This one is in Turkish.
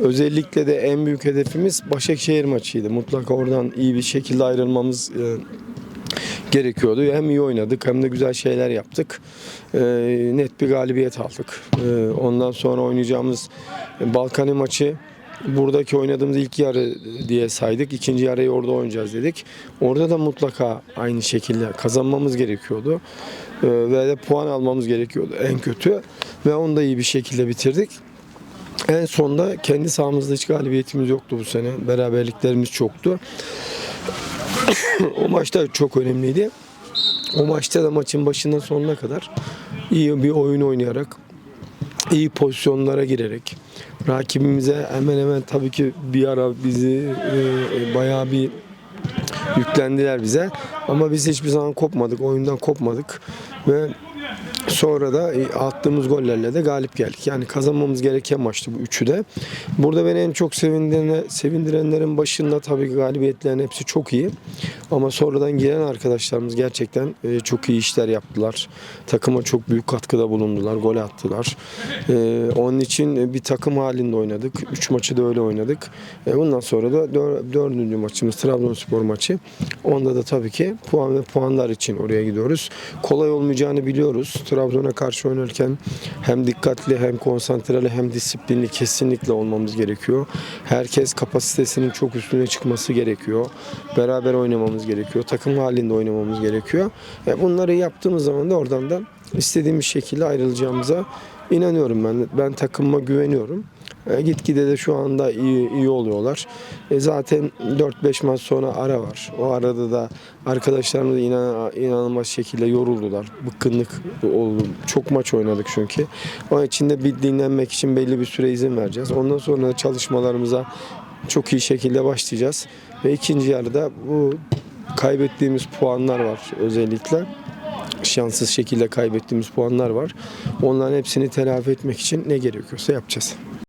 Özellikle de en büyük hedefimiz Başakşehir maçıydı. Mutlaka oradan iyi bir şekilde ayrılmamız e, gerekiyordu. Hem iyi oynadık hem de güzel şeyler yaptık. E, net bir galibiyet aldık. E, ondan sonra oynayacağımız Balkani maçı buradaki oynadığımız ilk yarı diye saydık. İkinci yarıyı orada oynayacağız dedik. Orada da mutlaka aynı şekilde kazanmamız gerekiyordu. E, ve de puan almamız gerekiyordu en kötü. Ve onu da iyi bir şekilde bitirdik. En sonda kendi sahamızda hiç galibiyetimiz yoktu bu sene. Beraberliklerimiz çoktu. o maçta çok önemliydi. O maçta da maçın başından sonuna kadar iyi bir oyun oynayarak, iyi pozisyonlara girerek, rakibimize hemen hemen tabii ki bir ara bizi e, bayağı bir yüklendiler bize. Ama biz hiçbir zaman kopmadık, oyundan kopmadık ve Sonra da e, attığımız gollerle de galip geldik. Yani kazanmamız gereken maçtı bu üçü de. Burada beni en çok sevindiren, sevindirenlerin başında tabii ki galibiyetlerin hepsi çok iyi. Ama sonradan giren arkadaşlarımız gerçekten e, çok iyi işler yaptılar. Takıma çok büyük katkıda bulundular. Gol attılar. E, Onun için bir takım halinde oynadık. Üç maçı da öyle oynadık. Bundan sonra da dör- dördüncü maçımız Trabzonspor maçı. Onda da tabii ki puan ve puanlar için oraya gidiyoruz. Kolay olmayacağını biliyoruz. Trabzon'a karşı oynarken hem dikkatli hem konsantreli hem disiplinli kesinlikle olmamız gerekiyor. Herkes kapasitesinin çok üstüne çıkması gerekiyor. Beraber oynamamız gerekiyor. Takım halinde oynamamız gerekiyor. E, bunları yaptığımız zaman da oradan da istediğimiz şekilde ayrılacağımıza inanıyorum ben. Ben takımıma güveniyorum. E, gitgide de şu anda iyi, iyi oluyorlar. E, zaten 4-5 maç sonra ara var. O arada da arkadaşlarımız inan, inanılmaz şekilde yoruldular. Bıkkınlık oldu. Çok maç oynadık çünkü. Onun için de bir dinlenmek için belli bir süre izin vereceğiz. Ondan sonra çalışmalarımıza çok iyi şekilde başlayacağız. Ve ikinci yarıda bu kaybettiğimiz puanlar var özellikle şanssız şekilde kaybettiğimiz puanlar var. Onların hepsini telafi etmek için ne gerekiyorsa yapacağız.